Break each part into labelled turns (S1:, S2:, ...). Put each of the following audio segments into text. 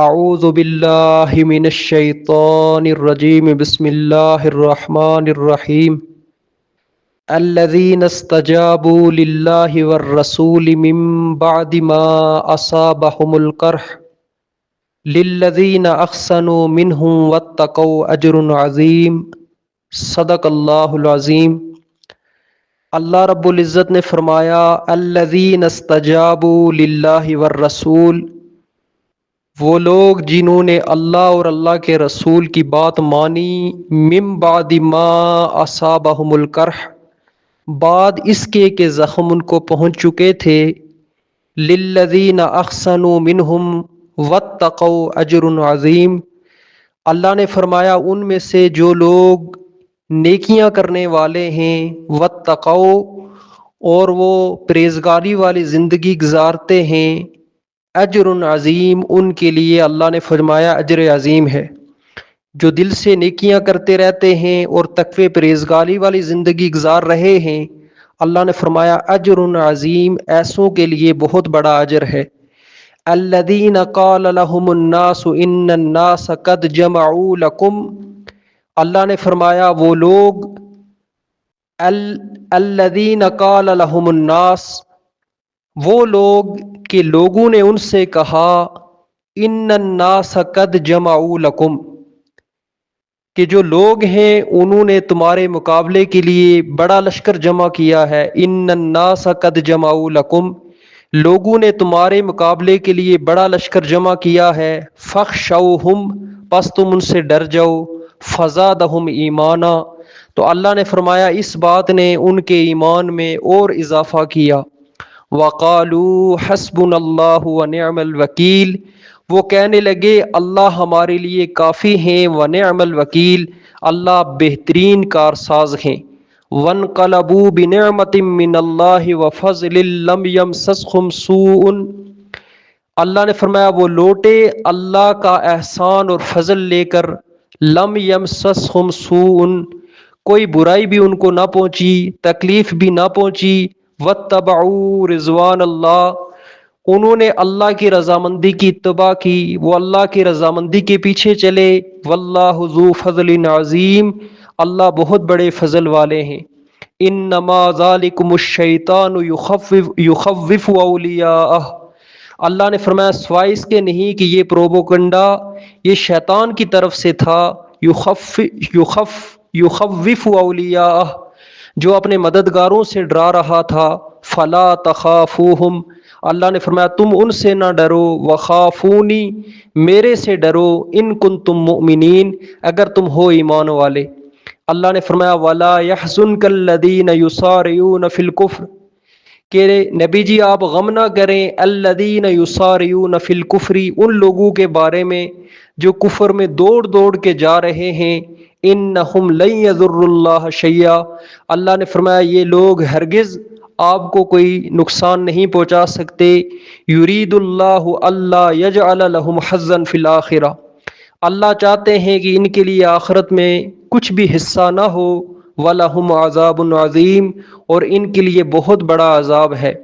S1: اعوذ باللہ من الشیطان الرجیم بسم اللہ الرحمن الرحیم الذين استجابوا لله والرسول من بعد ما أصابهم القرح. للذين أحسنوا منهم واتقوا أجر عظيم. صدق اللہ العظیم اللہ رب العزت نے فرمایا، الذين استجابوا لله والرسول وہ لوگ جنہوں نے اللہ اور اللہ کے رسول کی بات مانی مم بعد ما اصابہم القرح، بعد اس کے کہ زخم ان کو پہنچ چکے تھے۔ للذین احسنوا منہم واتقوا اجر عظیم۔ اللہ نے فرمایا، ان میں سے جو لوگ نیکیاں کرنے والے ہیں، واتقوا اور وہ پریزگاری والی زندگی گزارتے ہیں۔ اجر عظیم ان کے لیے اللہ نے فرمایا اجر عظیم ہے۔ جو دل سے نیکیاں کرتے رہتے ہیں اور تقوی پریزگاری والی زندگی گزار رہے ہیں، اللہ نے فرمایا اجر عظیم ایسوں کے لیے بہت بڑا اجر ہے۔ الذین قال لهم الناس ان الناس قد جمعوا لكم اللہ نے فرمایا وہ لوگ الذین قال لهم الناس وہ لوگ کہ لوگوں نے ان سے کہا، ان الناس قد جمعوا لکم کہ جو لوگ ہیں، انہوں نے تمہارے مقابلے کے لیے بڑا لشکر جمع کیا ہے۔ ان الناس قد جمعوا لکم لوگوں نے تمہارے مقابلے کے لیے بڑا لشکر جمع کیا ہے۔ فخشوہم پس تم ان سے ڈر جاؤ۔ فزادہم ایمانا تو اللہ نے فرمایا، اس بات نے ان کے ایمان میں اور اضافہ کیا۔ وقالو حسب اللہ و نعم الوکیل۔ وہ کہنے لگے، اللہ ہمارے لیے کافی ہیں و نعم الوکیل۔ اللہ بہترین کارساز ہیں۔ ون قلبو بنعمت من اللہ و فضل لم یمسسخم سوء۔ اللہ نے فرمایا، وہ لوٹے، اللہ کا احسان اور فضل لے کر لم یمسسخم سوء۔ کوئی برائی بھی ان کو نہ پہنچی، تکلیف بھی نہ پہنچی وتبعوا رضوان اللہ انہوں نے اللہ کی رضامندی کی اتباع کی، وہ اللہ کی رضامندی کے پیچھے چلے۔ واللہ ذو فضل عظیم اللہ بہت بڑے فضل والے ہیں۔ انما ذالکم الشیطان یخفف یخوف اولیاءہ اللہ نے فرمایا، سوائے اس کے نہیں کہ یہ پروپوگنڈا، یہ شیطان کی طرف سے تھا۔ یخف یخف یخوف اولیاءہ جو اپنے مددگاروں سے ڈرا رہا تھا، فلا تخافوہم اللہ نے فرمایا، تم ان سے نہ ڈرو۔ وخافونی، میرے سے ڈرو۔ ان کن تم مؤمنین، اگر تم ہو ایمان والے۔ اللہ نے فرمایا، ولا یحزن کلذین یسارعون فی الکفر کہ نبی جی آپ غم نہ کریں، الذین یسارعون فی الکفری ان لوگوں کے بارے میں جو کفر میں دوڑ دوڑ کے جا رہے ہیں، انہم لن یضر اللہ شیئا. اللہ نے فرمایا، یہ لوگ ہرگز آپ کو کوئی نقصان نہیں پہنچا سکتے. یرید اللہ اللہ یجعل لهم حظا فی الاخرہ. اللہ چاہتے ہیں کہ ان کے لیے آخرت میں کچھ بھی حصہ نہ ہو وَلَهُمْ عَذَابٌ عظیم اور ان کے لیے بہت بڑا عذاب ہے۔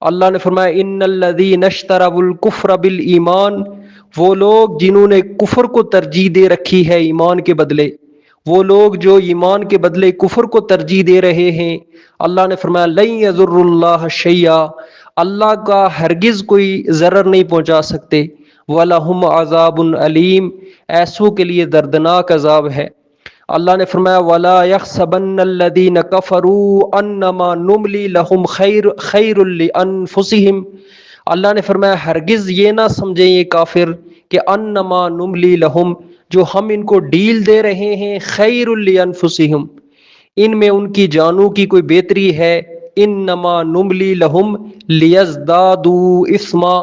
S1: اللہ نے فرمایا ان الذین اشتروا الکفر بالایمان وہ لوگ جنہوں نے کفر کو ترجیح دے رکھی ہے ایمان کے بدلے، وہ لوگ جو ایمان کے بدلے کفر کو ترجیح دے رہے ہیں۔ اللہ نے فرمایا، لن یضر اللہ شیعہ اللہ کا ہرگز کوئی ضرر نہیں پہنچا سکتے۔ وَلَهُمْ عَذَابٌ علیم ایسوں کے لیے دردناک عذاب ہے۔ اللہ نے فرمایا، ولا يحسبن الذين كفروا انما نملي لهم خير خير لانفسهم اللہ نے فرمایا، ہرگز یہ نہ سمجھیں یہ کافر کہ انما نملی لہم جو ہم ان کو ڈیل دے رہے ہیں خیر لانفسهم ان میں ان کی جانوں کی کوئی بہتری ہے۔ انما نملی لہم لیزدادوا اثما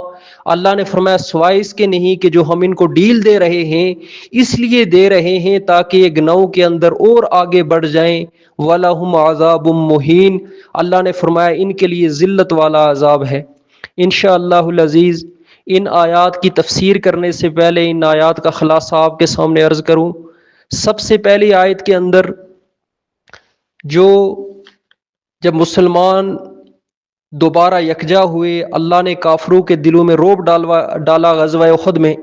S1: اللہ نے فرمایا، سوائے اس کے نہیں کہ جو ہم ان کو ڈیل دے رہے ہیں، اس لیے دے رہے ہیں تاکہ یہ گناہوں کے اندر اور آگے بڑھ جائیں۔ وَلَهُمْ عَذَابٌ مُحِین اللہ نے فرمایا، ان کے لیے ذلت والا عذاب ہے۔ انشاءاللہ العزیز، ان آیات کی تفسیر کرنے سے پہلے ان آیات کا خلاصہ آپ کے سامنے عرض کروں۔ سب سے پہلی آیت کے اندر جو جب مسلمان دوبارہ یکجا ہوئے اللہ نے کافروں کے دلوں میں روب ڈالوا ڈالا غزوہ خود میں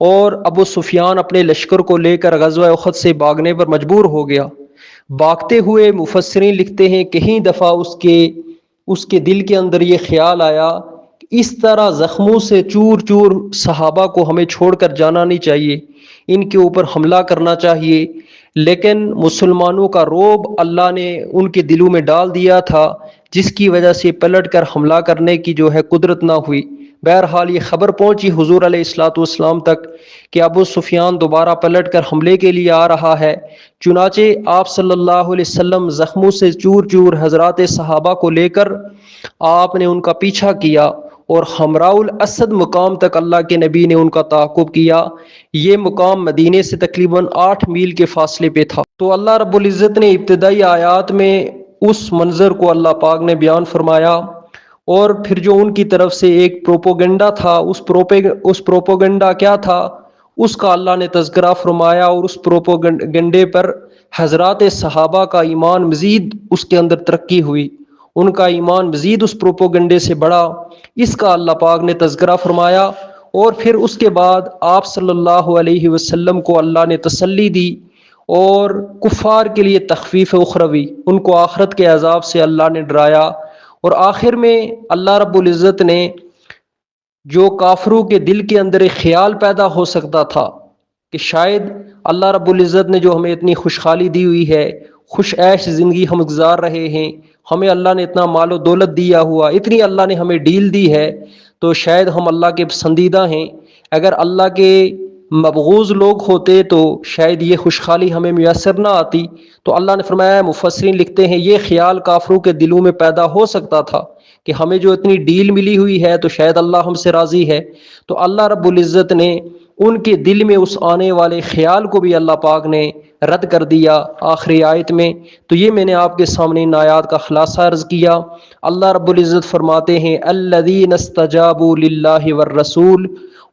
S1: اور ابو سفیان اپنے لشکر کو لے کر غزوہ اخت سے باغنے پر مجبور ہو گیا۔ باغتے ہوئے مفسرین لکھتے ہیں، کہیں دفعہ اس کے اس کے دل کے اندر یہ خیال آیا کہ اس طرح زخموں سے چور چور صحابہ کو ہمیں چھوڑ کر جانا نہیں چاہیے، ان کے اوپر حملہ کرنا چاہیے۔ لیکن مسلمانوں کا روب اللہ نے ان کے دلوں میں ڈال دیا تھا۔ جس کی وجہ سے پلٹ کر حملہ کرنے کی جو ہے قدرت نہ ہوئی۔ بہرحال یہ خبر پہنچی حضور علیہ السلاۃ والسلام تک کہ ابو سفیان دوبارہ پلٹ کر حملے کے لیے آ رہا ہے۔ چنانچہ آپ صلی اللہ علیہ وسلم زخموں سے چور چور حضرات صحابہ کو لے کر آپ نے ان کا پیچھا کیا اور ہمراء الاسد مقام تک اللہ کے نبی نے ان کا تعاقب کیا۔ یہ مقام مدینے سے تقریباً آٹھ میل کے فاصلے پہ تھا۔ تو اللہ رب العزت نے ابتدائی آیات میں اس منظر کو اللہ پاک نے بیان فرمایا اور پھر جو ان کی طرف سے ایک پروپوگنڈا تھا، اس پروپے، اس پروپوگنڈا کیا تھا؟ اس کا اللہ نے تذکرہ فرمایا اور اس پروپوگنڈے پر حضرات صحابہ کا ایمان مزید اس کے اندر ترقی ہوئی۔ ان کا ایمان مزید اس پروپوگنڈے سے بڑھا۔ اس کا اللہ پاک نے تذکرہ فرمایا اور پھر اس کے بعد آپ صلی اللہ علیہ وسلم کو اللہ نے تسلی دی۔ اور کفار کے لیے تخفیف اخروی، ان کو آخرت کے عذاب سے اللہ نے ڈرایا۔ اور آخر میں اللہ رب العزت نے جو کافروں کے دل کے اندر ایک خیال پیدا ہو سکتا تھا کہ شاید اللہ رب العزت نے جو ہمیں اتنی خوشحالی دی ہوئی ہے، خوش عیش زندگی ہم گزار رہے ہیں، ہمیں اللہ نے اتنا مال و دولت دیا ہوا، اتنی اللہ نے ہمیں ڈیل دی ہے، تو شاید ہم اللہ کے پسندیدہ ہیں۔ اگر اللہ کے مبغوض لوگ ہوتے تو شاید یہ خوشحالی ہمیں میسر نہ آتی۔ تو اللہ نے فرمایا، مفسرین لکھتے ہیں، یہ خیال کافروں کے دلوں میں پیدا ہو سکتا تھا کہ ہمیں جو اتنی ڈیل ملی ہوئی ہے تو شاید اللہ ہم سے راضی ہے۔ تو اللہ رب العزت نے ان کے دل میں اس آنے والے خیال کو بھی اللہ پاک نے رد کر دیا آخری آیت میں۔ تو یہ میں نے آپ کے سامنے ان آیات کا خلاصہ عرض کیا۔ اللہ رب العزت فرماتے ہیں، الذین استجابوا للہ والرسول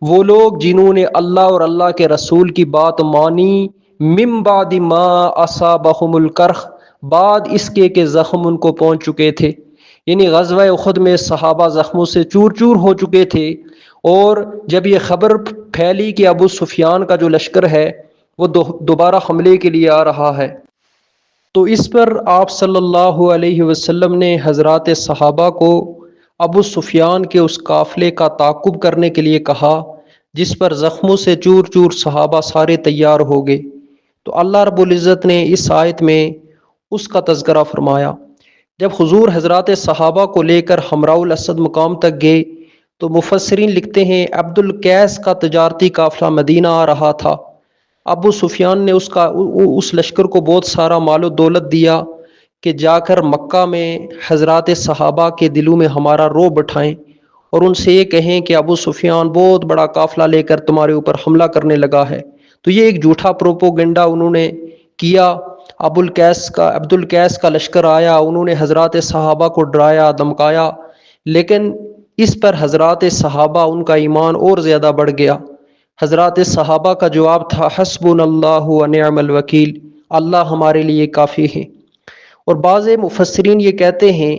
S1: وہ لوگ جنہوں نے اللہ اور اللہ کے رسول کی بات مانی مم بعد ما اصابہم الکرخ بعد اس کے کہ زخم ان کو پہنچ چکے تھے۔ یعنی غزوہ خود میں صحابہ زخموں سے چور چور ہو چکے تھے۔ اور جب یہ خبر پھیلی کہ ابو سفیان کا جو لشکر ہے، وہ دوبارہ حملے کے لیے آ رہا ہے۔ تو اس پر آپ صلی اللہ علیہ وسلم نے حضرات صحابہ کو ابو سفیان کے اس قافلے کا تعقب کرنے کے لیے کہا۔ جس پر زخموں سے چور چور صحابہ سارے تیار ہو گئے۔ تو اللہ رب العزت نے اس آیت میں اس کا تذکرہ فرمایا۔ جب حضور حضرات صحابہ کو لے کر ہمراء الاسد مقام تک گئے، تو مفسرین لکھتے ہیں عبد القیس کا تجارتی قافلہ مدینہ آ رہا تھا۔ ابو سفیان نے اس کا، اس لشکر کو بہت سارا مال و دولت دیا کہ جا کر مکہ میں حضرات صحابہ کے دلوں میں ہمارا رو بٹھائیں۔ اور ان سے یہ کہیں کہ ابو سفیان بہت بڑا قافلہ لے کر تمہارے اوپر حملہ کرنے لگا ہے۔ تو یہ ایک جھوٹا پروپوگنڈا انہوں نے کیا۔ ابو القیس کا عبد القیس کا لشکر آیا، انہوں نے حضرات صحابہ کو ڈرایا دمکایا لیکن اس پر حضرات صحابہ ان کا ایمان اور زیادہ بڑھ گیا۔ حضرات صحابہ کا جواب تھا حسب اللہ نعم الوکیل۔ اللہ ہمارے لیے کافی ہے اور بعض مفسرین یہ کہتے ہیں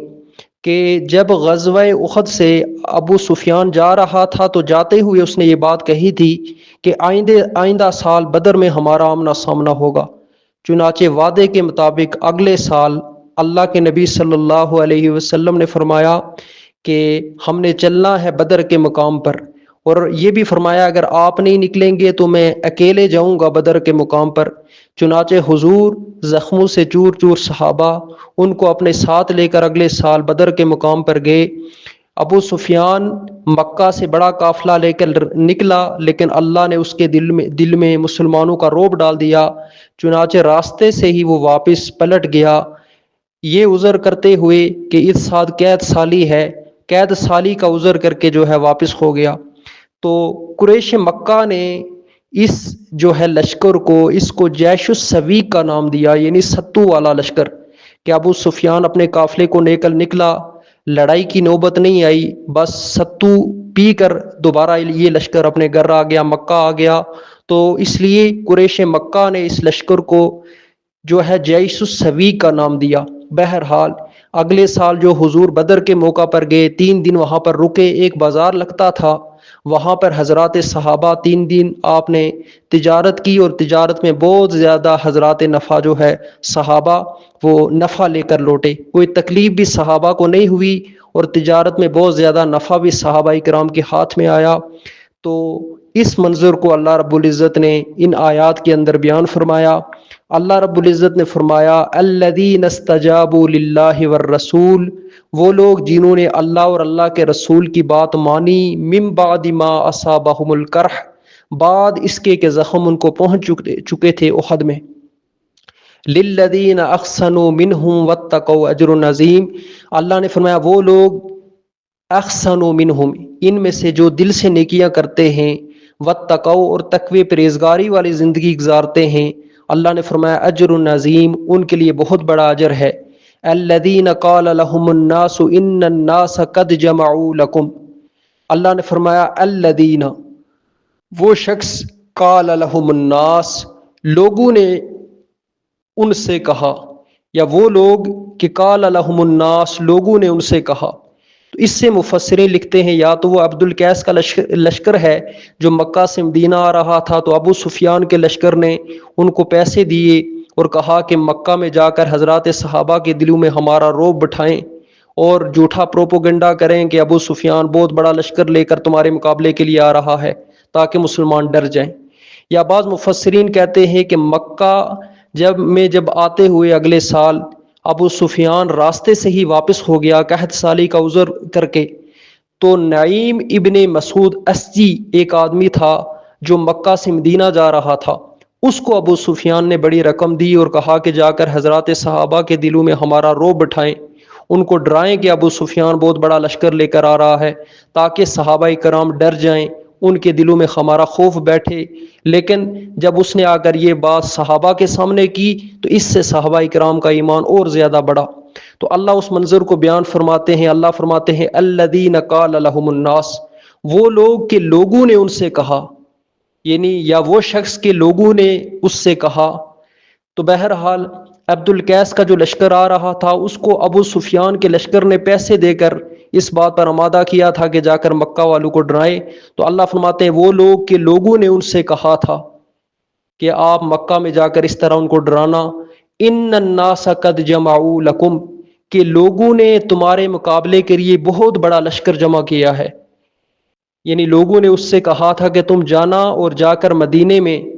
S1: کہ جب غزوہ اخد سے ابو سفیان جا رہا تھا تو جاتے ہوئے اس نے یہ بات کہی تھی کہ آئندے آئندہ سال بدر میں ہمارا آمنا سامنا ہوگا۔ چنانچہ وعدے کے مطابق اگلے سال اللہ کے نبی صلی اللہ علیہ وسلم نے فرمایا کہ ہم نے چلنا ہے بدر کے مقام پر۔ اور یہ بھی فرمایا، اگر آپ نہیں نکلیں گے تو میں اکیلے جاؤں گا بدر کے مقام پر۔ چنانچہ حضور زخموں سے چور چور صحابہ ان کو اپنے ساتھ لے کر اگلے سال بدر کے مقام پر گئے۔ ابو سفیان مکہ سے بڑا قافلہ لے کر نکلا، لیکن اللہ نے اس کے دل میں دل میں مسلمانوں کا روب ڈال دیا۔ چنانچہ راستے سے ہی وہ واپس پلٹ گیا۔ یہ عذر کرتے ہوئے کہ اس ساتھ قید سالی ہے۔ قید سالی کا عذر کر کے جو ہے واپس ہو گیا۔ تو قریش مکہ نے اس جو ہے لشکر کو، اس کو جیش السویق کا نام دیا یعنی ستو والا لشکر، کہ ابو سفیان اپنے قافلے کو نکل نکلا، لڑائی کی نوبت نہیں آئی، بس ستو پی کر دوبارہ یہ لشکر اپنے گھر آ گیا، مکہ آ گیا۔ تو اس لیے قریش مکہ نے اس لشکر کو جو ہے جیش السویق کا نام دیا۔ بہرحال اگلے سال جو حضور بدر کے موقع پر گئے، تین دن وہاں پر رکے، ایک بازار لگتا تھا۔ وہاں پر حضرات صحابہ تین دن آپ نے تجارت کی اور تجارت میں بہت زیادہ حضرات نفع جو ہے صحابہ وہ نفع لے کر لوٹے۔ کوئی تکلیف بھی صحابہ کو نہیں ہوئی اور تجارت میں بہت زیادہ نفع بھی صحابہ کرام کے ہاتھ میں آیا۔ تو اس منظر کو اللہ رب العزت نے ان آیات کے اندر بیان فرمایا۔ اللہ رب العزت نے فرمایا الدین استجاب اللہ والرسول، وہ لوگ جنہوں نے اللہ اور اللہ کے رسول کی بات مانی مم بعد ما اصابہم القرح بعد اس کے کہ زخم ان کو پہنچ چکے تھے احد میں۔ للذین احسنوا منہم واتقوا اجر نظیم اللہ نے فرمایا، وہ لوگ احسنوا منہم ان میں سے جو دل سے نیکیاں کرتے ہیں، واتقوا اور تقوی پرہیزگاری والی زندگی گزارتے ہیں اللہ نے فرمایا، اجر نظیم ان کے لیے بہت بڑا اجر ہے۔ الذین قال لهم الناس ان الناس قد جمعوا لكم اللہ نے فرمایا، الذین، وہ شخص قال لهم الناس، لوگوں نے ان سے کہا، یا وہ لوگ کہ قال لهم الناس، لوگوں نے ان سے کہا۔ تو اس سے مفسرین لکھتے ہیں، یا تو وہ عبد القیس کا لشکر ہے جو مکہ سے مدینہ آ رہا تھا، تو ابو سفیان کے لشکر نے ان کو پیسے دیے اور کہا کہ مکہ میں جا کر حضرات صحابہ کے دلوں میں ہمارا روب بٹھائیں اور جھوٹا پروپوگنڈا کریں کہ ابو سفیان بہت بڑا لشکر لے کر تمہارے مقابلے کے لیے آ رہا ہے تاکہ مسلمان ڈر جائیں۔ یا بعض مفسرین کہتے ہیں کہ مکہ جب میں جب آتے ہوئے اگلے سال ابو سفیان راستے سے ہی واپس ہو گیا، قحط سالی کا عذر کر کے۔ تو نعیم ابن مسعود اسجی ایک آدمی تھا جو مکہ سے مدینہ جا رہا تھا۔ اس کو ابو سفیان نے بڑی رقم دی اور کہا کہ جا کر حضرات صحابہ کے دلوں میں ہمارا رو بٹھائیں۔ ان کو ڈرائیں کہ ابو سفیان بہت بڑا لشکر لے کر آ رہا ہے تاکہ صحابہ کرام ڈر جائیں۔ ان کے دلوں میں ہمارا خوف بیٹھے۔ لیکن جب اس نے آ کر یہ بات صحابہ کے سامنے کی، تو اس سے صحابہ کرام کا ایمان اور زیادہ بڑا تو اللہ اس منظر کو بیان فرماتے ہیں۔ اللہ فرماتے ہیں الدین قال الحم الناس۔ وہ لوگ کہ لوگوں نے ان سے کہا۔ یعنی یا وہ شخص کے لوگوں نے اس سے کہا۔ تو بہرحال عبد القیس کا جو لشکر آ رہا تھا، اس کو ابو سفیان کے لشکر نے پیسے دے کر اس بات پر آمادہ کیا تھا کہ جا کر مکہ والوں کو ڈرائیں۔ تو اللہ فرماتے ہیں، وہ لوگ کہ لوگوں نے ان سے کہا تھا کہ آپ مکہ میں جا کر اس طرح ان کو ڈرانا۔ ان الناس قد جمعوا لکم، کہ لوگوں نے تمہارے مقابلے کے لیے بہت بڑا لشکر جمع کیا ہے۔ یعنی لوگوں نے اس سے کہا تھا کہ تم جانا اور جا کر مدینے میں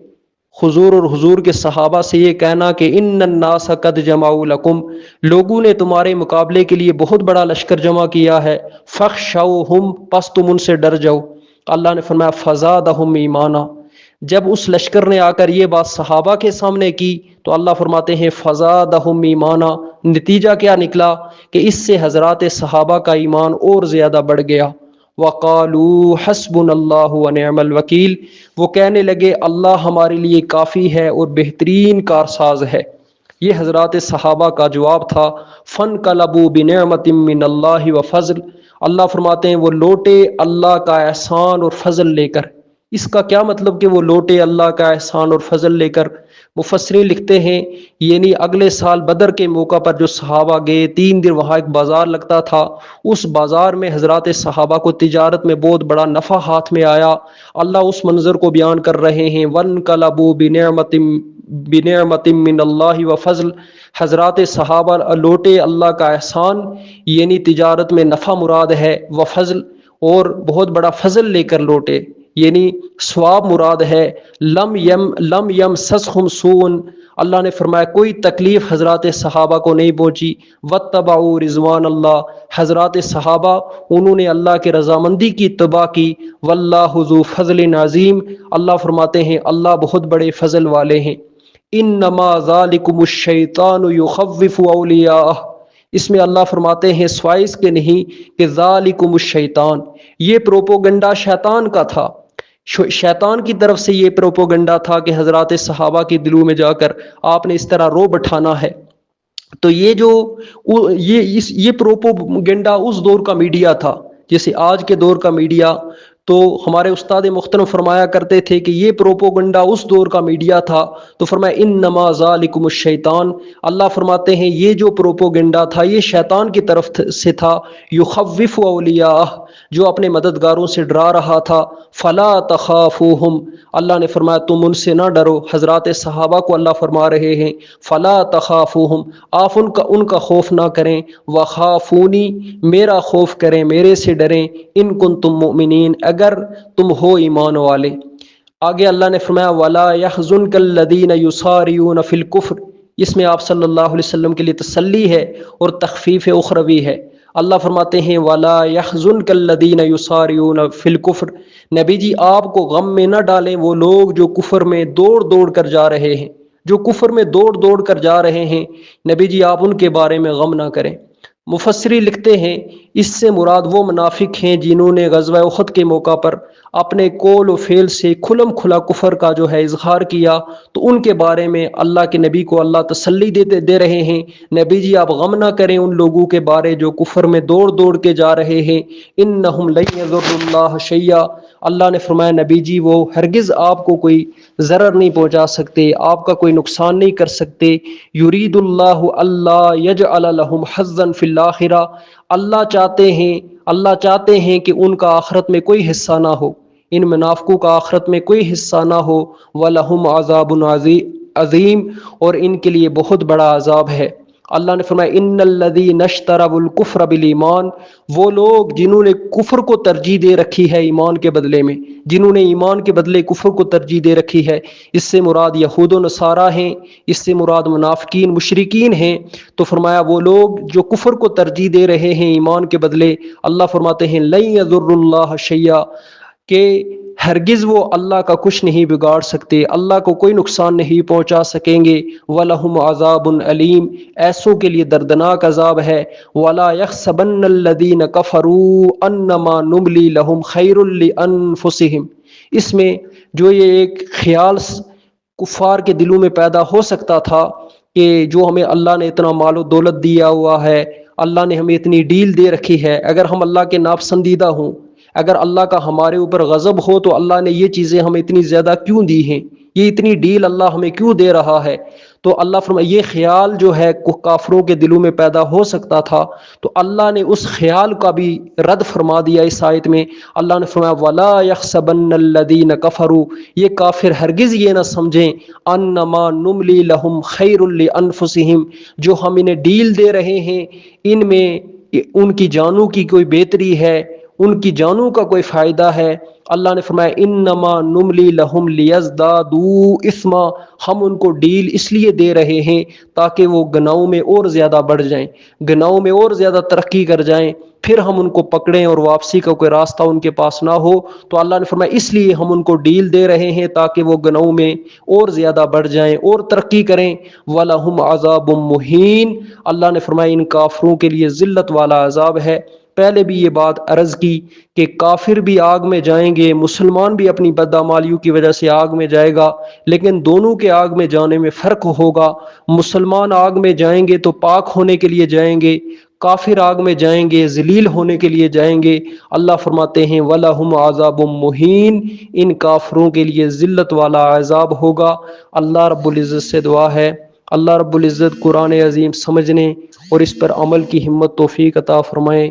S1: حضور اور حضور کے صحابہ سے یہ کہنا کہ ان الناس قد جمعوا لکم، لوگوں نے تمہارے مقابلے کے لیے بہت بڑا لشکر جمع کیا ہے، فخشوہم، پس تم ان سے ڈر جاؤ۔ اللہ نے فرمایا، فزادہم ایمانا۔ جب اس لشکر نے آ کر یہ بات صحابہ کے سامنے کی، تو اللہ فرماتے ہیں، فزادہم ایمانا۔ نتیجہ کیا نکلا؟ کہ اس سے حضرات صحابہ کا ایمان اور زیادہ بڑھ گیا۔ وقالو حسب اللہ ونعم الوکیل۔ وہ کہنے لگے، اللہ ہمارے لیے کافی ہے اور بہترین کارساز ہے۔ یہ حضرات صحابہ کا جواب تھا فن کلبو بنعمت من اللہ و فضل۔ اللہ فرماتے ہیں، وہ لوٹے اللہ کا احسان اور فضل لے کر۔ اس کا کیا مطلب کہ وہ لوٹے اللہ کا احسان اور فضل لے کر مفسرین لکھتے ہیں یعنی اگلے سال بدر کے موقع پر جو صحابہ گئے، تین دن وہاں ایک بازار لگتا تھا۔ اس بازار میں حضرات صحابہ کو تجارت میں بہت بڑا نفع ہاتھ میں آیا۔ اللہ اس منظر کو بیان کر رہے ہیں۔ ون کلبو بنعمت بنعمت من اللہ و فضل حضرات صحابہ لوٹے اللہ کا احسان یعنی تجارت میں نفع مراد ہے و فضل اور بہت بڑا فضل لے کر لوٹے۔ یعنی سواب مراد ہے، لم یم لم یم سسخم سون۔ اللہ نے فرمایا، کوئی تکلیف حضرات صحابہ کو نہیں پہنچی۔ وطبا رضوان اللہ حضرات صحابہ، انہوں نے اللہ کے رضامندی کی اتباع کی۔ واللہ حضو فضل نظیم اللہ فرماتے ہیں، اللہ بہت بڑے فضل والے ہیں۔ ان نما ذالکم الشیطان یخوف اولیاء اس میں اللہ فرماتے ہیں سوائس کے نہیں کہ ذالکم الشیطان یہ پروپوگنڈا شیطان کا تھا۔ شیطان کی طرف سے یہ پروپوگنڈا تھا کہ حضرات صحابہ کے دلوں میں جا کر آپ نے اس طرح رو بٹھانا ہے۔ تو یہ جو یہ اس یہ پروپوگنڈا اس دور کا میڈیا تھا، جیسے آج کے دور کا میڈیا تو ہمارے استاد مختلف فرمایا کرتے تھے کہ یہ پروپوگنڈا اس دور کا میڈیا تھا۔ تو فرمایا ان نماز علیکم الشیطان۔ اللہ فرماتے ہیں، یہ جو پروپوگنڈا تھا، یہ شیطان کی طرف سے تھا۔ یخوف اولیاء جو اپنے مددگاروں سے ڈرا رہا تھا۔ فلا تخافوہم۔ اللہ نے فرمایا، تم ان سے نہ ڈرو۔ حضرات صحابہ کو اللہ فرما رہے ہیں، فلا تخافوہم۔ آپ ان کا ان کا خوف نہ کریں۔ وخافونی، میرا خوف کریں، میرے سے ڈریں۔ ان کن تم مؤمنین۔ اگر تم ہو ایمان والے۔ آگے اللہ نے فرمایا، ولا یحزن کلذین یساریون فی الکفر اس میں آپ صلی اللہ علیہ وسلم کے لیے تسلی ہے اور تخفیف اخروی ہے۔ اللہ فرماتے ہیں والا یحزن کلدین یساریون فی الکفر نبی جی آپ کو غم میں نہ ڈالیں، وہ لوگ جو کفر میں دوڑ دوڑ کر جا رہے ہیں۔ جو کفر میں دوڑ دوڑ کر جا رہے ہیں۔ نبی جی آپ ان کے بارے میں غم نہ کریں۔ مفسری لکھتے ہیں، اس سے مراد وہ منافق ہیں جنہوں نے غزوہ اخت کے موقع پر اپنے کول و فیل سے کھلم کھلا کفر کا جو ہے اظہار کیا۔ تو ان کے بارے میں اللہ کے نبی کو اللہ تسلی دیتے دے رہے ہیں۔ نبی جی آپ غم نہ کریں ان لوگوں کے بارے جو کفر میں دوڑ دوڑ کے جا رہے ہیں۔ ان نہ اللہ شیا اللہ نے فرمایا، نبی جی وہ ہرگز آپ کو کوئی ضرر نہیں پہنچا سکتے، آپ کا کوئی نقصان نہیں کر سکتے۔ یرید اللہ اللہ یج الحم حزن فی الآخرہ اللہ چاہتے ہیں، اللہ چاہتے ہیں کہ ان کا آخرت میں کوئی حصہ نہ ہو۔ ان منافقوں کا آخرت میں کوئی حصہ نہ ہو۔ ولہم عذاب عظیم اور ان کے لیے بہت بڑا عذاب ہے۔ اللہ نے فرمایا ان الذی نشترب الکفر بالایمان وہ لوگ جنہوں نے کفر کو ترجیح دے رکھی ہے ایمان کے بدلے میں، جنہوں نے ایمان کے بدلے کفر کو ترجیح دے رکھی ہے، اس سے مراد یہود و نصارہ ہیں، اس سے مراد منافقین مشرقین ہیں۔ تو فرمایا، وہ لوگ جو کفر کو ترجیح دے رہے ہیں ایمان کے بدلے، اللہ فرماتے ہیں لئی یضر اللہ شیعہ کہ ہرگز وہ اللہ کا کچھ نہیں بگاڑ سکتے، اللہ کو کوئی نقصان نہیں پہنچا سکیں گے۔ ولہم عذاب علیم ایسوں کے لیے دردناک عذاب ہے۔ ولا یخصبن الذین کفروا انما نملی لہم خیر لانفسہم اس میں جو یہ ایک خیال کفار کے دلوں میں پیدا ہو سکتا تھا کہ جو ہمیں اللہ نے اتنا مال و دولت دیا ہوا ہے، اللہ نے ہمیں اتنی ڈیل دے رکھی ہے۔ اگر ہم اللہ کے ناپسندیدہ ہوں اگر اللہ کا ہمارے اوپر غضب ہو تو اللہ نے یہ چیزیں ہمیں اتنی زیادہ کیوں دی ہیں؟ یہ اتنی ڈیل اللہ ہمیں کیوں دے رہا ہے؟ تو اللہ فرما، یہ خیال جو ہے کافروں کے دلوں میں پیدا ہو سکتا تھا، تو اللہ نے اس خیال کا بھی رد فرما دیا اس آیت میں۔ اللہ نے فرمایا، ولا یخصبن الذین کفروا یہ کافر ہرگز یہ نہ سمجھیں۔ انما نملی لہم خیر لانفسہم جو ہم انہیں ڈیل دے رہے ہیں، ان میں ان کی جانوں کی کوئی بہتری ہے۔ ان کی جانوں کا کوئی فائدہ ہے؟ اللہ نے فرمایا، انما نملی لہم لیزدادو اسما، ہم ان کو ڈیل اس لیے دے رہے ہیں تاکہ وہ گناہوں میں اور زیادہ بڑھ جائیں، گناہوں میں اور زیادہ ترقی کر جائیں، پھر ہم ان کو پکڑیں اور واپسی کا کوئی راستہ ان کے پاس نہ ہو۔ تو اللہ نے فرمایا، اس لیے ہم ان کو ڈیل دے رہے ہیں تاکہ وہ گناہوں میں اور زیادہ بڑھ جائیں اور ترقی کریں۔ وَلَهُمْ عَذَابٌ مُحِین اللہ نے فرمایا، ان کافروں کے لیے ذلت والا عذاب ہے۔ پہلے بھی یہ بات عرض کی کہ کافر بھی آگ میں جائیں گے، مسلمان بھی اپنی بدعمالیوں کی وجہ سے آگ میں جائے گا، لیکن دونوں کے آگ میں جانے میں فرق ہوگا۔ مسلمان آگ میں جائیں گے تو پاک ہونے کے لیے جائیں گے، کافر آگ میں جائیں گے، ذلیل ہونے کے لیے جائیں گے۔ اللہ فرماتے ہیں، وَلَهُمْ عَذَابٌ مُحِین ان کافروں کے لیے ذلت والا عذاب ہوگا۔ اللہ رب العزت سے دعا ہے۔ اللہ رب العزت قرآن عظیم سمجھنے اور اس پر عمل کی ہمت، توفیق عطا فرمائیں